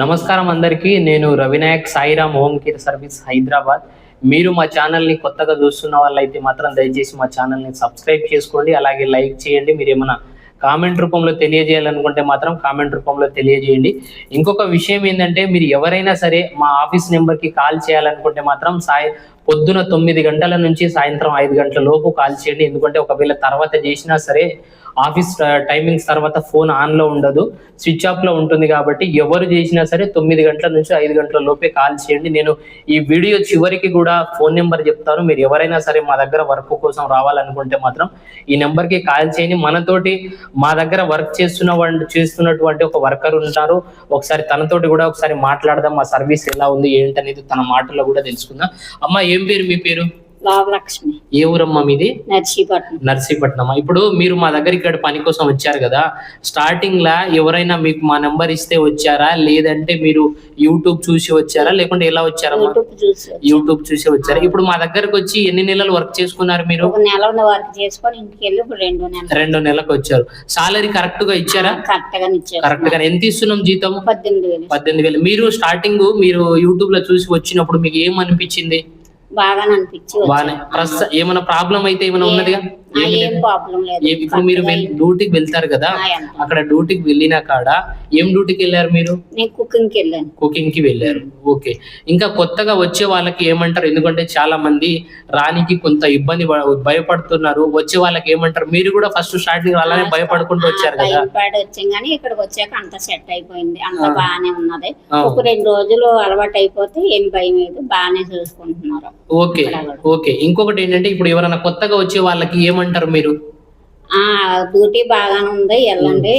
నమస్కారం అందరికీ. నేను Ravinayak Sairam home care service Hyderabad. మీరు మా ఛానల్ని కొత్తగా చూస్తున్న వాళ్ళైతే మాత్రం దయచేసి మా ఛానల్ని సబ్స్క్రైబ్ చేసుకోండి. అలాగే లైక్ చేయండి. మీరు ఏమైనా కామెంట్ రూపంలో తెలియజేయాలనుకుంటే మాత్రం కామెంట్ రూపంలో తెలియజేయండి. ఇంకొక విషయం ఏంటంటే మీరు ఎవరైనా సరే మా ఆఫీస్ నెంబర్కి కాల్ చేయాలనుకుంటే మాత్రం సాయి పొద్దున తొమ్మిది గంటల నుంచి సాయంత్రం ఐదు గంటల లోపు కాల్ చేయండి. ఎందుకంటే ఒకవేళ తర్వాత చేసినా సరే ఆఫీస్ టైమింగ్స్ తర్వాత ఫోన్ ఆన్లో ఉండదు. స్విచ్ ఆఫ్లో ఉంటుంది కాబట్టి ఎవరు చేసినా సరే తొమ్మిది గంటల నుంచి ఐదు గంటల లోపే కాల్ చేయండి. నేను ఈ వీడియో చివరికి కూడా ఫోన్ నెంబర్ చెప్తాను. మీరు ఎవరైనా సరే మా దగ్గర వర్క్ కోసం రావాలనుకుంటే మాత్రం ఈ నెంబర్కి కాల్ చేయండి. మనతోటి మా దగ్గర వర్క్ చేస్తున్న వాళ్ళు చేస్తున్నటువంటి ఒక వర్కర్ ఉంటారు. ఒకసారి తనతోటి కూడా ఒకసారి మాట్లాడదాం. మా సర్వీస్ ఎలా ఉంది ఏంటనేది తన మాటలో కూడా తెలుసుకుందాం. అమ్మ ఏ పేరు మీ పేరు? లోపలక్ష్మి ఏ ఊరమ్మా మీది? నర్సీపట్నం. నర్సీపట్నం ఇప్పుడు మీరు మా దగ్గర ఇక్కడ పని కోసం వచ్చారు కదా. స్టార్టింగ్ లా ఎవరైనా మీకు మా నెంబర్ ఇస్తే వచ్చారా? లేదంటే మీరు యూట్యూబ్ చూసి వచ్చారా? లేకుంటే ఎలా వచ్చారమ్మా? యూట్యూబ్ చూసి వచ్చారా? ఇప్పుడు మా దగ్గరకు వచ్చి ఎన్ని నెలలు వర్క్ చేసుకున్నారు మీరు? నెల ఉన్న వర్క్ చేసుకొని ఇంటికి వెళ్ళి ఇప్పుడు రెండు నెలలు. రెండు నెలలకు వచ్చారు. సాలరీ కరెక్ట్గా ఇచ్చారా? కరెక్ట్గా ఇచ్చారు. కరెక్ట్గా ఎంత ఇస్తున్నాం జీతం? పద్దెనిమిది వేలు. పద్దెనిమిది వేలు. మీరు స్టార్టింగ్ మీరు యూట్యూబ్లో చూసి వచ్చినప్పుడు మీకు ఏం అనిపించింది? బాగా అనిపించి బాగానే. ప్రస్తుతం ఏమైనా ప్రాబ్లం అయితే ఏమైనా ఉన్నదిగా? ఏం. ప్రాబ్లం లేదు. ఇప్పుడు మీరు డ్యూటీకి వెళ్తారు కదా. అక్కడ డ్యూటీకి వెళ్ళిన కాడ ఏం డ్యూటీకి వెళ్ళారు మీరు? నేను కుకింగ్కి వెళ్ళాను. కుకింగ్కి వెళ్ళారు. ఓకే. ఇంకా కొత్తగా వచ్చే వాళ్ళకి ఏమంటారు? ఎందుకంటే చాలా మంది రానికి కొంత ఇబ్బంది పడ- భయపడుతున్నారు. వచ్చే వాళ్ళకి ఏమంటారు? మీరు కూడా ఫస్ట్ స్టార్టింగ్ అలానే భయపడుకుంటూ వచ్చారు కదా. భయపడి వచ్చాం కానీ ఇక్కడికి వచ్చాక అంత సెట్ అయిపోయింది. అంత. బాగానే ఉన్నది. ఒక రెండు రోజులు అలవాటు అయిపోతే ఏం భయం లేదు. బాగానే చూసుకుంటున్నారు. ఓకే. ఓకే. ఇంకొకటి ఏంటంటే ఇప్పుడు ఎవరైనా కొత్తగా వచ్చే వాళ్ళకి ఏమంటారు? మీరు? ఆ డ్యూటీ బాగానే ఉంది. వెళ్ళండి.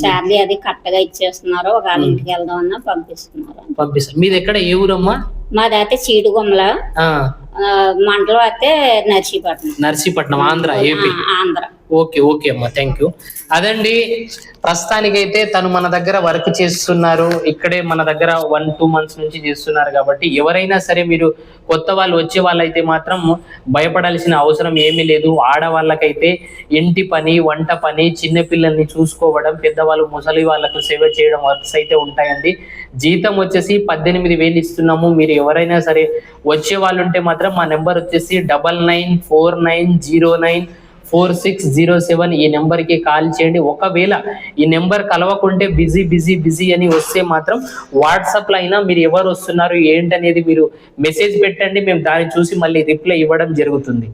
శాలరీ అది కరెక్ట్గా ఇచ్చేస్తున్నారు ఒక ఇంటికి వెళ్దామన్నా పంపిస్తున్నారు. పంపిస్తారు. మీది ఎక్కడ? ఏ ఊరమ్మా? మాది అయితే చీడుగుమ్మల మండలం అయితే Narsipatnam. Narsipatnam Andhra AP. Andhra. Okay okay అమ్మా థ్యాంక్ యూ అదండి ప్రస్తుతానికైతే తను మన దగ్గర వర్క్ చేస్తున్నారు. ఇక్కడే మన దగ్గర వన్ టూ మంత్స్ నుంచి చేస్తున్నారు కాబట్టి ఎవరైనా సరే మీరు కొత్త వాళ్ళు వచ్చే వాళ్ళైతే మాత్రం భయపడాల్సిన అవసరం ఏమీ లేదు. ఆడవాళ్ళకైతే ఇంటి పని వంట పని చిన్నపిల్లల్ని చూసుకోవడం పెద్దవాళ్ళు ముసలి వాళ్ళకు సేవ చేయడం వర్క్స్ అయితే ఉంటాయండి. జీతం వచ్చేసి పద్దెనిమిది వేలు ఇస్తున్నాము. మీరు ఎవరైనా సరే వచ్చే వాళ్ళు ఉంటే మాత్రం మా నెంబర్ వచ్చేసి double nine four nine zero nine four six zero seven ఈ నెంబర్కి కాల్ చేయండి. ఒకవేళ ఈ నెంబర్ కలవకుంటే బిజీ బిజీ బిజీ అని వస్తే మాత్రం వాట్సాప్లో అయినా మీరు ఎవరు వస్తున్నారు ఏంటనేది మీరు మెసేజ్ పెట్టండి. మేము దాన్ని చూసి మళ్ళీ రిప్లై ఇవ్వడం జరుగుతుంది.